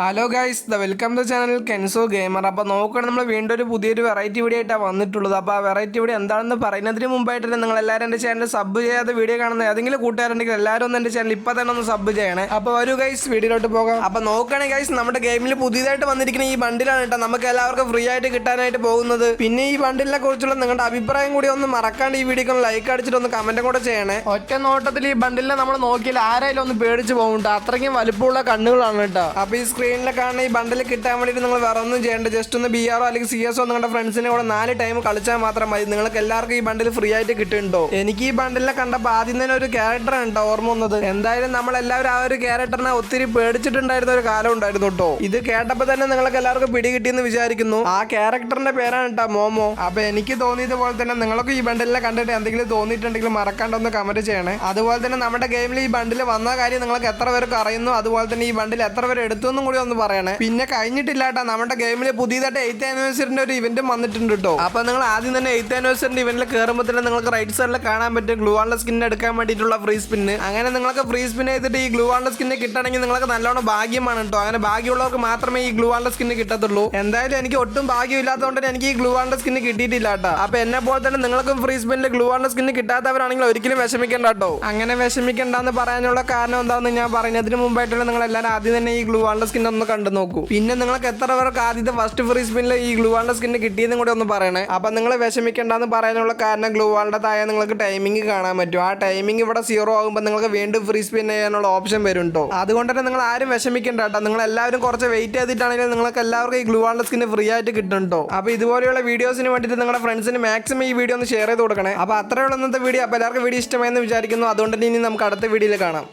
Hello guys the welcome to channel Kenzo gamer അപ്പോൾ നോക്കണം നമ്മൾ വീണ്ടും ഒരു പുതിയൊരു വെറൈറ്റി വീഡിയോ ആയിട്ടാണ് വന്നിട്ടുള്ളത്. അപ്പോൾ ആ വെറൈറ്റി വീഡിയോ എന്താണെന്ന് പറയുന്നതിന് മുമ്പായിട്ട് തന്നെ നിങ്ങൾ എല്ലാവരും എന്റെ ചാനൽ സബ് ചെയ്യാതെ വീഡിയോ കാണുന്ന ഏതെങ്കിലും കൂട്ടുകാരുണ്ടെങ്കിൽ എല്ലാവരും ഒന്ന് എന്റെ ചാനൽ ഇപ്പോൾ തന്നെ ഒന്ന് സബ് ചെയ്യണേ. അപ്പോൾ ഒരു ഗൈസ് വീഡിയോയിലോട്ട് പോകാം. അപ്പോൾ നോക്കുകയാണെങ്കിൽ ഗൈസ് നമ്മുടെ ഗെയിമിൽ പുതിയതായിട്ട് വന്നിരിക്കുന്ന ഈ ബണ്ടിലാണ് കേട്ടോ. നമുക്ക് എല്ലാവർക്കും ഫ്രീ ആയിട്ട് കിട്ടാനായിട്ട് പോകുന്നത്. പിന്നെ ഈ ബണ്ടിലിനെ കുറിച്ചുള്ള നിങ്ങളുടെ അഭിപ്രായം കൂടി ഒന്ന് മറക്കാണ്ട് ഈ വീഡിയോക്ക് ഒന്ന് ലൈക്ക് അടിച്ചിട്ട് ഒന്ന് കമന്റും കൂടെ ചെയ്യണേ. ഒറ്റ നോട്ടത്തിൽ ഈ ബണ്ടിലിനെ നമ്മൾ നോക്കിയാൽ ആരായാലും ഒന്ന് പേടിച്ച് പോകും കേട്ടോ. അത്രയ്ക്കും വലുപ്പമുള്ള കണ്ണുകളാണ് കേട്ടോ. അപ്പോൾ ഈ സ്ക്രീനിൽ കാണുന്ന ഈ ബണ്ടിൽ കിട്ടാൻ വേണ്ടിയിട്ട് നിങ്ങൾ വേറെ ഒന്നും ചെയ്യേണ്ട. ജസ്റ്റ് ഒന്ന് ബി ആറോ അല്ലെങ്കിൽ സി എസോ നിങ്ങളുടെ ഫ്രണ്ട്സിനെ കൂടെ നാല് ടൈം കളിച്ചാൽ മാത്രം മതി. നിങ്ങൾക്ക് എല്ലാവർക്കും ഈ ബണ്ടിൽ ഫ്രീ ആയിട്ട് കിട്ടുന്നുണ്ടോ? എനിക്ക് ഈ ബണ്ടിലെ കണ്ടപ്പോൾ ആദ്യം തന്നെ ഒരു ക്യാരക്ടർ ഉണ്ടോ ഓർമ്മ വന്നത്. എന്തായാലും നമ്മൾ എല്ലാവരും ആ ഒരു ക്യാരക്ടറിനെ ഒത്തിരി പേടിച്ചിട്ടുണ്ടായിരുന്ന ഒരു കാലം ഉണ്ടായിരുന്നു കേട്ടോ ഇത് കേട്ടപ്പോൾ തന്നെ നിങ്ങൾക്ക് എല്ലാവർക്കും പിടി കിട്ടിയെന്ന് വിചാരിക്കുന്നു. ആ ക്യാരക്ടറിന്റെ പേരാണ് കേട്ടോ മോമോ. അപ്പൊ എനിക്ക് തോന്നിയത് പോലെ തന്നെ നിങ്ങൾക്ക് ഈ ബണ്ടിലിനെ കണ്ടിട്ട് എന്തെങ്കിലും തോന്നിയിട്ടുണ്ടെങ്കിൽ മറക്കാണ്ട് ഒന്ന് കമന്റ് ചെയ്യണേ. അതുപോലെ തന്നെ നമ്മുടെ ഗെയിമിൽ ഈ ബണ്ടിൽ വന്ന കാര്യം നിങ്ങൾക്ക് എത്ര പേർക്ക് അറിയുന്നു? അതുപോലെ തന്നെ ഈ ബണ്ടിൽ എത്ര പേർ എടുത്തു എന്നും കൂടി ഒന്ന് പറയണേ. പിന്നെ കഴിഞ്ഞിട്ടില്ല കേട്ടോ നമ്മുടെ ഗെയിമിൽ പുതിയതായിട്ട് എയ്ത്ത് ആനിവേഴ്സറിന്റെ ഒരു ഇവന്റും വന്നിട്ടുണ്ട് കേട്ടോ അപ്പൊ നിങ്ങൾ ആദ്യം തന്നെ എയ്ത്ത് ആനിവേഴ്സറിന്റെ ഇവന്റിൽ കയറുമ്പോൾ തന്നെ നിങ്ങൾക്ക് റൈറ്റ് സൈഡിൽ കാണാൻ പറ്റും ഗ്ലൂ സ്കിൻ എടുക്കാൻ വേണ്ടിയിട്ടുള്ള ഫ്രീ സ്പിന്ന് അങ്ങനെ നിങ്ങൾക്ക് ഫ്രീ സ്പിൻ ചെയ്തിട്ട് ഈ ഗ്ലൂ ആണുള്ള സ്കിന്നെ കിട്ടണമെങ്കിൽ നിങ്ങൾക്ക് നല്ലോണം ഭാഗ്യമാണ് കേട്ടോ അങ്ങനെ ഭാഗ്യമുള്ളവർക്ക് മാത്രമേ ഈ ഗ്ലൂ സ്കിന്ന് കിട്ടത്തുള്ളൂ. എന്തായാലും എനിക്ക് ഒട്ടും ഭാഗ്യമില്ലാത്തതുകൊണ്ട് എനിക്ക് ഈ ഗ്ലൂ ആണുള്ള സ്കിന്ന് കിട്ടിയിട്ടില്ല കേട്ടോ അപ്പൊ എന്നെ പോലെ തന്നെ നിങ്ങൾക്കും ഫ്രീ സ്പിന്നിൽ ഗ്ലൂ ആണുള്ള സ്കിന്ന് കിട്ടാത്തവരാണെങ്കിൽ ഒരിക്കലും വിഷമിക്കേണ്ട കേട്ടോ അങ്ങനെ വിഷമിക്കേണ്ടെന്ന് പറയാനുള്ള കാരണം എന്താണെന്ന് ഞാൻ പറഞ്ഞതിന് മുമ്പായിട്ടുള്ള നിങ്ങൾ എല്ലാവരും ആദ്യം തന്നെ ഈ ഗ്ലൂ സ്കിൻ ഒന്ന് കണ്ടു നോക്കൂ. പിന്നെ നിങ്ങൾക്ക് എത്ര പേർക്ക് ആദ്യത്തെ ഫസ്റ്റ് ഫ്രീ സ്പിന്നിൽ ഈ ഗ്ലൂവാളിന്റെ സ്കിന്ന് കിട്ടിയെന്നും കൂടി ഒന്ന് പറയണേ. അപ്പൊ നിങ്ങൾ വിഷമിക്കേണ്ടെന്ന് പറയാനുള്ള കാരണം ഗ്ലൂവാളിന്റെ തായ നിങ്ങൾക്ക് ടൈമിംഗ് കാണാൻ പറ്റും. ആ ടൈമിംഗ് ഇവിടെ സീറോ ആകുമ്പോൾ നിങ്ങൾക്ക് വീണ്ടും ഫ്രീ സ്പിൻ ചെയ്യാനുള്ള ഓപ്ഷൻ വരും കേട്ടോ അതുകൊണ്ട് തന്നെ നിങ്ങൾ ആരും വിഷമിക്കേണ്ട കേട്ടോ നിങ്ങൾ എല്ലാവരും കുറച്ച് വെയിറ്റ് ചെയ്തിട്ടാണെങ്കിൽ നിങ്ങൾക്ക് എല്ലാവർക്കും ഈ ഗ്ലൂവാളിന്റെ സ്കിന്ന് ഫ്രീ ആയിട്ട് കിട്ടുന്നുണ്ടോ അപ്പൊ ഇതുപോലെയുള്ള വീഡിയോസിന് വേണ്ടിയിട്ട് നിങ്ങളുടെ ഫ്രണ്ട്സിന് മാക്സിമം ഈ വീഡിയോ ഒന്ന് ഷെയർ ചെയ്ത് കൊടുക്കണേ. അപ്പൊ അത്രയുള്ള ഇന്നത്തെ വീഡിയോ അപ്പോൾ എല്ലാവർക്കും വീഡിയോ ഇഷ്ടമായെന്ന് വിചാരിക്കുന്നു. അതുകൊണ്ട് ഇനി നമുക്ക് അടുത്ത വീഡിയോയിൽ കാണാം.